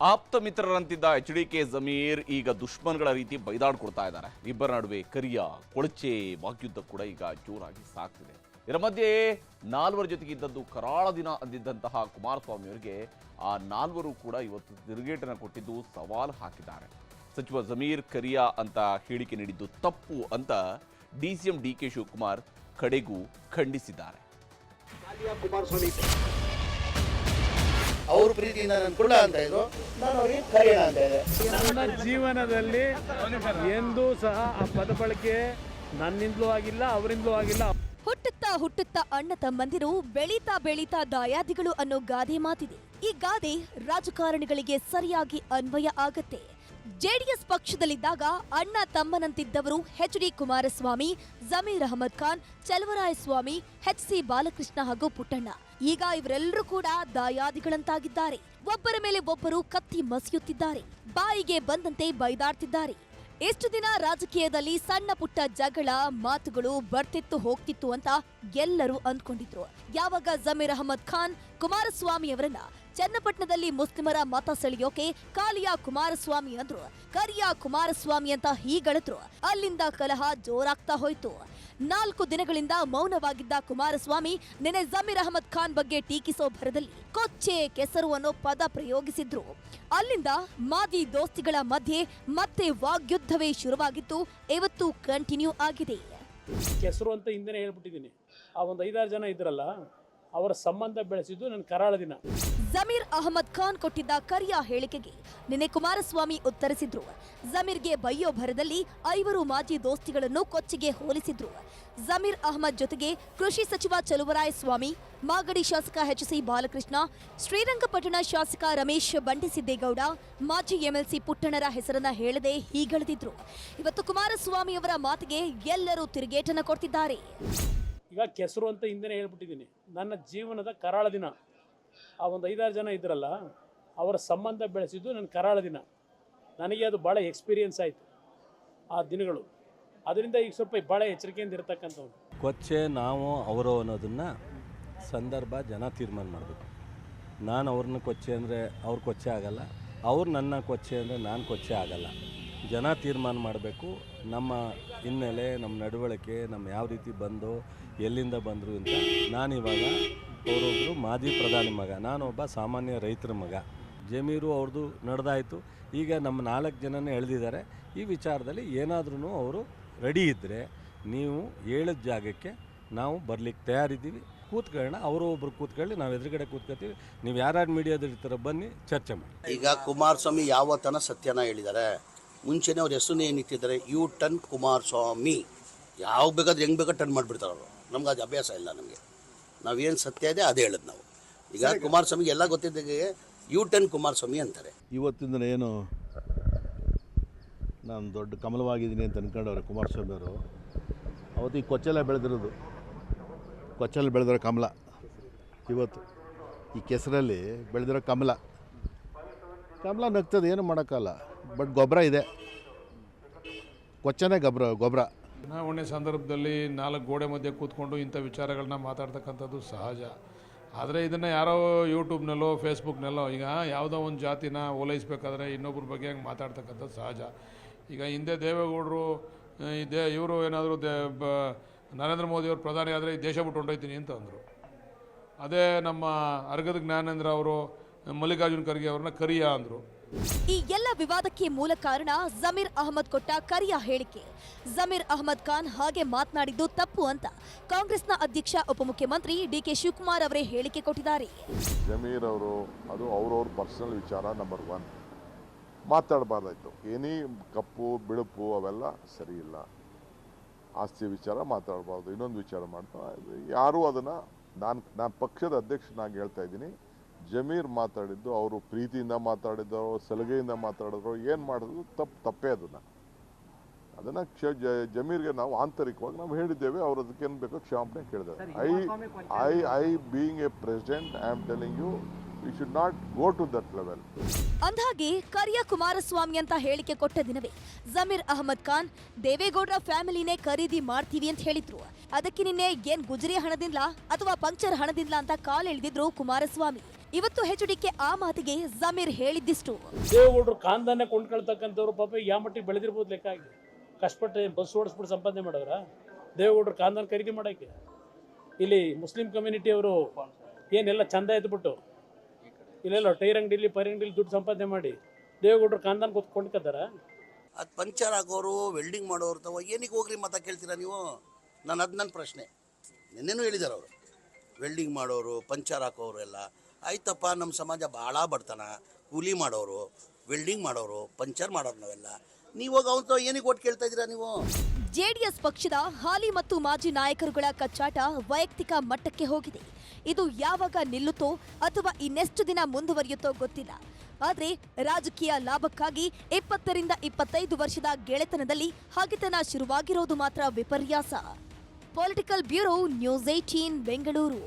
ಆಪ್ತ ಮಿತ್ರರಂತಿದ್ದ H D K Zameer ಈಗ ದುಷ್ಮನ್ಗಳ ರೀತಿ ಬೈದಾಡ್ಕೊಡ್ತಾ ಇದ್ದಾರೆ. ಇಬ್ಬರ ನಡುವೆ ಕರಿಯ ಕೊಳಚೆ ವಾಗ್ಯುದ್ಧ ಕೂಡ ಈಗ ಜೋರಾಗಿ ಸಾಗ್ತಿದೆ. ಇದರ ಮಧ್ಯೆ ನಾಲ್ವರ ಜೊತೆಗೆ ಇದ್ದದ್ದು ಕರಾಳ ದಿನ ಅಂದಿದ್ದಂತಹ ಕುಮಾರಸ್ವಾಮಿ ಅವರಿಗೆ ಆ ನಾಲ್ವರು ಕೂಡ ಇವತ್ತು ತಿರುಗೇಟನ ಕೊಟ್ಟಿದ್ದು ಸವಾಲು ಹಾಕಿದ್ದಾರೆ. ಸಚಿವ ಜಮೀರ್ ಕರಿಯಾ ಅಂತ ಹೇಳಿಕೆ ನೀಡಿದ್ದು ತಪ್ಪು ಅಂತ D C M D K Shivakumar ಕಡೆಗೂ ಖಂಡಿಸಿದ್ದಾರೆ. ಅವ್ರ ಪ್ರೀತಿಯಿಂದ ನಾನು ಕುಳ್ಳ ಅಂತ ಇದ್ರು ನಾನು ಅವ್ರಿಗೆ ಕರೆಯೋಣ ಅಂತ ಇದೆ ನನ್ನ ಜೀವನದಲ್ಲಿ ಎಂದೂ ಸಹ ಆ ಪದ ಬಳಕೆ ನನ್ನಿಂದಲೂ ಆಗಿಲ್ಲ ಅವರಿಂದಲೂ ಆಗಿಲ್ಲ. ಹುಟ್ಟುತ್ತಾ ಹುಟ್ಟುತ್ತಾ ಅಣ್ಣ ತಮ್ಮಂದಿರು ಬೆಳೀತಾ ಬೆಳೀತಾ ದಾಯಾದಿಗಳು ಅನ್ನೋ ಗಾದೆ ಮಾತಿದೆ. ಈ ಗಾದೆ ರಾಜಕಾರಣಿಗಳಿಗೆ ಸರಿಯಾಗಿ ಅನ್ವಯ ಆಗತ್ತೆ. ಜೆಡಿಎಸ್ ಪಕ್ಷದಲ್ಲಿದ್ದಾಗ ಅಣ್ಣ ತಮ್ಮನಂತಿದ್ದವರು H D Kumaraswamy, Zameer Ahmed Khan, Chalavarayaswamy, H C Balakrishna ಹಾಗೂ ಪುಟ್ಟಣ್ಣ. ಈಗ ಇವರೆಲ್ಲರೂ ಕೂಡ ದಾಯಾದಿಗಳಂತಾಗಿದ್ದಾರೆ. ಒಬ್ಬರ ಮೇಲೆ ಒಬ್ಬರು ಕತ್ತಿ ಮಸಿಯುತ್ತಿದ್ದಾರೆ. ಬಾಯಿಗೆ ಬಂದಂತೆ ಬೈದಾಡ್ತಿದ್ದಾರೆ. ಎಷ್ಟು ದಿನ ರಾಜಕೀಯದಲ್ಲಿ ಸಣ್ಣ ಪುಟ್ಟ ಜಗಳ, ಮಾತುಗಳು ಬರ್ತಿತ್ತು ಹೋಗ್ತಿತ್ತು ಅಂತ ಎಲ್ಲರೂ ಅಂದ್ಕೊಂಡಿದ್ರು. ಯಾವಾಗ ಜಮೀರ್ ಅಹಮದ್ ಖಾನ್, ಕುಮಾರಸ್ವಾಮಿ ಅವರನ್ನ ಚನ್ನಪಟ್ಟಣದಲ್ಲಿ ಮುಸ್ಲಿಮರ ಮತ ಸೆಳೆಯೋಕೆ ಕಾಲಿಯ ಕುಮಾರಸ್ವಾಮಿ ಅಂದ್ರು. ಕರಿಯ ಕುಮಾರಸ್ವಾಮಿ ಅಂತ ಹೀಗಳಿದ್ರು. ಅಲ್ಲಿಂದ ಕಲಹ ಜೋರಾಗ್ತಾ ಹೋಯ್ತು. ನಾಲ್ಕು ದಿನಗಳಿಂದ ಮೌನವಾಗಿದ್ದ ಕುಮಾರಸ್ವಾಮಿ ನಿನ್ನೆ ಜಮೀರ್ ಅಹಮದ್ ಖಾನ್ ಬಗ್ಗೆ ಟೀಕಿಸೋ ಭರದಲ್ಲಿ ಕೊಚ್ಚೆ ಕೆಸರು ಅನ್ನೋ ಪದ ಪ್ರಯೋಗಿಸಿದ್ರು. ಅಲ್ಲಿಂದ ಮಾದಿ ದೋಸ್ತಿಗಳ ಮಧ್ಯೆ ಮತ್ತೆ ವಾಗ್ಯುದ್ಧವೇ ಶುರುವಾಗಿತ್ತು ಇವತ್ತು ಕಂಟಿನ್ಯೂ ಆಗಿದೆ. ಕೆಸರು ಅಂತ ಹಿಂದೆ ಹೇಳ್ಬಿಟ್ಟಿದ್ದೀನಿ. ಆ ಒಂದು ಐದಾರು ಜನ ಇದ್ರಲ್ಲ ಅವರ ಸಂಬಂಧ ಬೆಳೆಸಿದ್ದು ನನ್ನ ಕರಾಳ ದಿನ. ಜಮೀರ್ ಅಹಮದ್ ಖಾನ್ ಕೊಟ್ಟಿದ್ದ ಕರಿಯ ಹೇಳಿಕೆಗೆ ನಿನ್ನೆ ಕುಮಾರಸ್ವಾಮಿ ಉತ್ತರಿಸಿದ್ರು. ಜಮೀರ್ಗೆ ಬೈಯೋ ಭರದಲ್ಲಿ ಐವರು ಮಾಜಿ ದೋಸ್ತಿಗಳನ್ನು ಕೊಚ್ಚಿಗೆ ಹೋಲಿಸಿದ್ರು. ಜಮೀರ್ ಅಹಮದ್ ಜೊತೆಗೆ ಕೃಷಿ ಸಚಿವ ಚಲುವರಾಯಸ್ವಾಮಿ, ಮಾಗಡಿ ಶಾಸಕ ಎಚ್ ಸಿ ಬಾಲಕೃಷ್ಣ, ಶ್ರೀರಂಗಪಟ್ಟಣ ಶಾಸಕ ರಮೇಶ್ ಬಂಡಿಸಿದ್ದೇಗೌಡ, ಮಾಜಿ ಎಂಎಲ್ಸಿ ಪುಟ್ಟಣರ ಹೆಸರನ್ನ ಹೇಳದೆ ಹೀಗಳೆದಿದ್ರು. ಇವತ್ತು ಕುಮಾರಸ್ವಾಮಿ ಅವರ ಮಾತಿಗೆ ಎಲ್ಲರೂ ತಿರುಗೇಟನ ಕೊಡ್ತಿದ್ದಾರೆ. ಈಗ ಕೆಸರು ಅಂತ ಹಿಂದೆ ಹೇಳ್ಬಿಟ್ಟಿದ್ದೀನಿ. ನನ್ನ ಜೀವನದ ಕರಾಳ ದಿನ. ಆ ಒಂದು ಐದಾರು ಜನ ಇದ್ರಲ್ಲ, ಅವರ ಸಂಬಂಧ ಬೆಳೆಸಿದ್ದು ನನ್ನ ಕರಾಳ ದಿನ. ನನಗೆ ಅದು ಭಾಳ ಎಕ್ಸ್ಪೀರಿಯನ್ಸ್ ಆಯಿತು ಆ ದಿನಗಳು. ಅದರಿಂದ ಈಗ ಸ್ವಲ್ಪ ಭಾಳ ಎಚ್ಚರಿಕೆಯಿಂದ ಇರತಕ್ಕಂಥವ್ರು. ಕೊಚ್ಚೆ, ನಾವು, ಅವರು ಅನ್ನೋದನ್ನು ಸಂದರ್ಭ ಜನ ತೀರ್ಮಾನ ಮಾಡಬೇಕು. ನಾನು ಅವ್ರನ್ನ ಕೊಚ್ಚೆ ಅಂದರೆ ಅವ್ರು ಕೊಚ್ಚೆ ಆಗಲ್ಲ. ಅವ್ರು ನನ್ನ ಕೊಚ್ಚೆ ಅಂದರೆ ನಾನು ಕೊಚ್ಚೆ ಆಗಲ್ಲ. ಜನ ತೀರ್ಮಾನ ಮಾಡಬೇಕು. ನಮ್ಮ ಹಿನ್ನೆಲೆ, ನಮ್ಮ ನಡವಳಿಕೆ, ನಮ್ಮ ಯಾವ ರೀತಿ ಬಂದು, ಎಲ್ಲಿಂದ ಬಂದರು ಅಂತ. ನಾನಿವಾಗ ಅವರೊಬ್ಬರು ಮಾಜಿ ಪ್ರಧಾನಿ ಮಗ, ನಾನೊಬ್ಬ ಸಾಮಾನ್ಯ ರೈತರ ಮಗ. ಜಮೀರು ಅವ್ರದ್ದು ನಡೆದಾಯಿತು. ಈಗ ನಮ್ಮ ನಾಲ್ಕು ಜನನೇ ಎಳೆದಿದ್ದಾರೆ. ಈ ವಿಚಾರದಲ್ಲಿ ಏನಾದ್ರೂ ಅವರು ರೆಡಿ ಇದ್ದರೆ ನೀವು ಹೇಳಿದ ಜಾಗಕ್ಕೆ ನಾವು ಬರಲಿಕ್ಕೆ ತಯಾರಿದ್ದೀವಿ. ಕೂತ್ಕೊಳ್ಳೋಣ, ಅವರು ಒಬ್ರು ಕೂತ್ಕೊಳ್ಳಿ, ನಾವು ಎದುರುಗಡೆ ಕೂತ್ಕೊತೀವಿ. ನೀವು ಯಾರ್ಯಾರು ಮೀಡಿಯಾದಲ್ಲಿ ಇರ್ತಾರೋ ಬನ್ನಿ, ಚರ್ಚೆ ಮಾಡಿ. ಈಗ ಕುಮಾರಸ್ವಾಮಿ ಯಾವ ತನ ಸತ್ಯನ ಹೇಳಿದ್ದಾರೆ? ಮುಂಚೆನೇ ಅವ್ರ ಹೆಸರು ಏನಿಟ್ಟಿದ್ದಾರೆ ಯು ಟನ್ ಕುಮಾರಸ್ವಾಮಿ. ಯಾವ ಬೇಕಾದ್ರೆ ಹೆಂಗೆ ಬೇಕಾದ್ರೆ ಟನ್ ಮಾಡಿಬಿಡ್ತಾರೆ ಅವರು. ನಮ್ಗೆ ಅದು ಅಭ್ಯಾಸ ಇಲ್ಲ ನಮಗೆ. ನಾವೇನು ಸತ್ಯ ಇದೆ ಅದೇ ಹೇಳೋದು ನಾವು. ಈಗ ಕುಮಾರಸ್ವಾಮಿಗೆ ಎಲ್ಲ ಗೊತ್ತಿದ್ದಾಗೆ ಯು ಟನ್ ಕುಮಾರಸ್ವಾಮಿ ಅಂತಾರೆ. ಇವತ್ತಿಂದ ಏನು ನಾನು ದೊಡ್ಡ ಕಮಲವಾಗಿದ್ದೀನಿ ಅಂತ ಅನ್ಕೊಂಡವ್ರೆ ಕುಮಾರಸ್ವಾಮಿ ಅವರು. ಅವತ್ತು ಈ ಕೊಚ್ಚಲ ಬೆಳೆದಿರೋದು. ಕೊಚ್ಚಲ್ಲಿ ಬೆಳೆದಿರೋ ಕಮಲ. ಇವತ್ತು ಈ ಕೆಸರಲ್ಲಿ ಬೆಳೆದಿರೋ ಕಮಲ. ಕಮಲ ನಗ್ತದೆ ಏನು ಮಾಡೋಕ್ಕಲ್ಲ. ಬಟ್ ಗೊಬ್ಬರ ಇದೆ. ಕೊಚ್ಚನೇ ಗೊಬ್ಬರ ಗೊಬ್ಬರ. ಚುನಾವಣೆ ಸಂದರ್ಭದಲ್ಲಿ ನಾಲ್ಕು ಗೋಡೆ ಮಧ್ಯೆ ಕೂತ್ಕೊಂಡು ಇಂಥ ವಿಚಾರಗಳನ್ನ ಮಾತಾಡ್ತಕ್ಕಂಥದ್ದು ಸಹಜ. ಆದರೆ ಇದನ್ನು ಯಾರೋ ಯೂಟ್ಯೂಬ್ನಲ್ಲೋ, ಫೇಸ್ಬುಕ್ನಲ್ಲೋ, ಈಗ ಯಾವುದೋ ಒಂದು ಜಾತಿನ ಓಲೈಸ್ಬೇಕಾದ್ರೆ ಇನ್ನೊಬ್ಬರ ಬಗ್ಗೆ ಹಂಗೆ ಮಾತಾಡ್ತಕ್ಕಂಥದ್ದು ಸಹಜ. ಈಗ ಹಿಂದೆ ದೇವೇಗೌಡರು ದೇ, ಇವರು ಏನಾದರೂ ದೇ, ಬ, ನರೇಂದ್ರ ಮೋದಿಯವರು ಪ್ರಧಾನಿ ಆದರೆ ಈ ದೇಶ ಬಿಟ್ಟು ಹೊಂಟೋಯ್ತೀನಿ ಅಂತ ಅಂದರು. ಅದೇ ನಮ್ಮ ಅರ್ಗದ ಜ್ಞಾನೇಂದ್ರ ಅವರು, ಮಲ್ಲಿಕಾರ್ಜುನ್ ಖರ್ಗೆ ಅವ್ರನ್ನ ಕರಿಯ ಅಂದರು. ಈ ಎಲ್ಲ ವಿವಾದಕ್ಕೆ ಮೂಲ ಕಾರಣ ಜಮೀರ್ ಅಹಮದ್ ಕೊಟ್ಟ ಕರಿಯ ಹೇಳಿಕೆ. ಜಮೀರ್ ಅಹಮದ್ ಖಾನ್ ಹಾಗೆ ಮಾತನಾಡಿದ್ದು ತಪ್ಪು ಅಂತ ಕಾಂಗ್ರೆಸ್ನ ಅಧ್ಯಕ್ಷ, ಉಪಮುಖ್ಯಮಂತ್ರಿ ಡಿಕೆ ಶಿವಕುಮಾರ್ ಅವರೇ ಹೇಳಿಕೆ ಕೊಟ್ಟಿದ್ದಾರೆ. ಜಮೀರ್ ಅವರು, ಅದು ಅವ್ರವ್ರ ಪರ್ಸನಲ್ ವಿಚಾರ ನಂಬರ್ ಒನ್ ಮಾತಾಡಬಾರ್ದಾಯ್ತು. ಏನೇ ಕಪ್ಪು, ಬಿಳುಪು ಅವೆಲ್ಲ ಸರಿ ಇಲ್ಲ. ಆಸ್ತಿ ವಿಚಾರ ಮಾತಾಡಬಾರ್ದು, ಇನ್ನೊಂದು ವಿಚಾರ ಮಾಡ್ತಾ ಯಾರೂ ಅದನ್ನು ನಾನು ನಾನು ಪಕ್ಷದ ಅಧ್ಯಕ್ಷನಾಗಿ ಹೇಳ್ತಾ ಇದ್ದೀನಿ. ಜಮೀರ್ ಮಾತಾಡಿದ್ದು ಅವರು ಪ್ರೀತಿಯಿಂದ ಮಾತಾಡಿದ್ರು ಸಲುಗೆಯಿಂದ ಮಾತಾಡಿದ್ರು ಏನು ಮಾಡಿದ್ರು ತಪ್ಪು ತಪ್ಪೇ ಅದನ್ನು. ಅದನ್ನು ಕ್ಷ ಜಮೀರ್ಗೆ ನಾವು ಆಂತರಿಕವಾಗಿ ನಾವು ಹೇಳಿದ್ದೇವೆ ಅವ್ರು ಅದಕ್ಕೇನು ಬೇಕೋ ಕ್ಷಮಾಪಣೆ ಕೇಳಿದ್ದಾರೆ I I I being a president I am telling you you should not go to that level ಅಂದ್ಹಾಗೆ ಕರಿಯ ಕುಮಾರಸ್ವಾಮಿ ಅಂತ ಹೇಳಿಕೆ ಕೊಟ್ಟ ದಿನವೇ ಜಮೀರ್ ಅಹಮದ್ ಖಾನ್ ದೇವೇಗೌಡರ ಫ್ಯಾಮಿಲಿನೇ ಖರೀದಿ ಮಾಡ್ತೀವಿ ಅಂತ ಹೇಳಿದ್ರು. ಅದಕ್ಕೆ ನಿನ್ನೆ ಏನ್ ಗುಜರಿ ಹಣದಿಂದ ಅಥವಾ ಪಂಕ್ಚರ್ ಹಣದಿಂದ ಅಂತ ಕಾಲ್ ಎಳೆದಿದ್ರು ಕುಮಾರಸ್ವಾಮಿ. ಇವತ್ತು ಹೆಚ್ಡಿಕೆ ಆ ಮಾತಿಗೆ ಜಮೀರ್ ಹೇಳಿದ್ದಿಷ್ಟು. ದೇವೇಗೌಡರು ಕಾಂದಾನೆ ಕೊಂಡ್ಕೊಳ್ತಕ್ಕಂಥವ್ರು ಪಾಪ ಯಾವ ಮಟ್ಟಿಗೆ ಬೆಳೆದಿರ್ಬೋದು ಲೆಕ್ಕ ಆಗಿ ಕಷ್ಟಪಟ್ಟು ಬಸ್ ಓಡಿಸ್ಬಿಟ್ಟು ಸಂಪಾದನೆ ಮಾಡೋರ ದೇವೇಗೌಡರು ಕಾಂದಾನ ಖರೀದಿ ಮಾಡೋಕ್ಕೆ? ಇಲ್ಲಿ ಮುಸ್ಲಿಂ ಕಮ್ಯುನಿಟಿಯವರು ಏನೆಲ್ಲ ಚಂದ ಎದ್ಬಿಟ್ಟು ಇಲ್ಲೆಲ್ಲ ಟೈರ್ ಅಂಗಡಿಲಿ ಪೈರ್ ಅಂಗಡಿಲಿ ದುಡ್ಡು ಸಂಪಾದನೆ ಮಾಡಿ ದೇವೇಗೌಡರು ಕಾಂದಾನ ಕೂತ್ ಕೊಂಡ್ಕೊತಾರ? ಅದು ಪಂಚರ್ ಆಗೋರು ವೆಲ್ಡಿಂಗ್ ಮಾಡೋರು ತವ ಏನಕ್ಕೆ ಹೋಗ್ರಿ ಮತ ಕೇಳ್ತೀರಾ ನೀವು? ನಾನು ಅದು ನನ್ನ ಪ್ರಶ್ನೆ. ನಿನ್ನೆನೂ ಹೇಳಿದಾರೆ ಅವರು. ವೆಲ್ಡಿಂಗ್ ಮಾಡೋರು ಪಂಚರ್ ಹಾಕೋರು ಎಲ್ಲ. ಆಯ್ತಪ್ಪ ನಮ್ಮ ಸಮಾಜ ಭಾಳ ಬಡ್ತಾನ. ಕೂಲಿ ಮಾಡೋರು ವೆಲ್ಡಿಂಗ್ ಮಾಡೋರು ಪಂಚರ್ ಮಾಡೋರು ನಾವೆಲ್ಲ. ನೀವು ಹೋಗಿ ಏನಕ್ಕೆ ಓಟ್ ಕೇಳ್ತಾ ಇದ್ದೀರಾ ನೀವು? ಜೆಡಿಎಸ್ ಪಕ್ಷದ ಹಾಲಿ ಮತ್ತು ಮಾಜಿ ನಾಯಕರುಗಳ ಕಚ್ಚಾಟ ವೈಯಕ್ತಿಕ ಮಟ್ಟಕ್ಕೆ ಹೋಗಿದೆ. ಇದು ಯಾವಾಗ ನಿಲ್ಲುತ್ತೋ ಅಥವಾ ಇನ್ನೆಷ್ಟು ದಿನ ಮುಂದುವರಿಯುತ್ತೋ ಗೊತ್ತಿಲ್ಲ. ಆದರೆ ರಾಜಕೀಯ ಲಾಭಕ್ಕಾಗಿ ಇಪ್ಪತ್ತರಿಂದ ಇಪ್ಪತ್ತೈದು ವರ್ಷದ ಗೆಳೆತನದಲ್ಲಿ ಹಗೆತನ ಶುರುವಾಗಿರೋದು ಮಾತ್ರ ವಿಪರ್ಯಾಸ. Political bureau news eighteen Bengaluru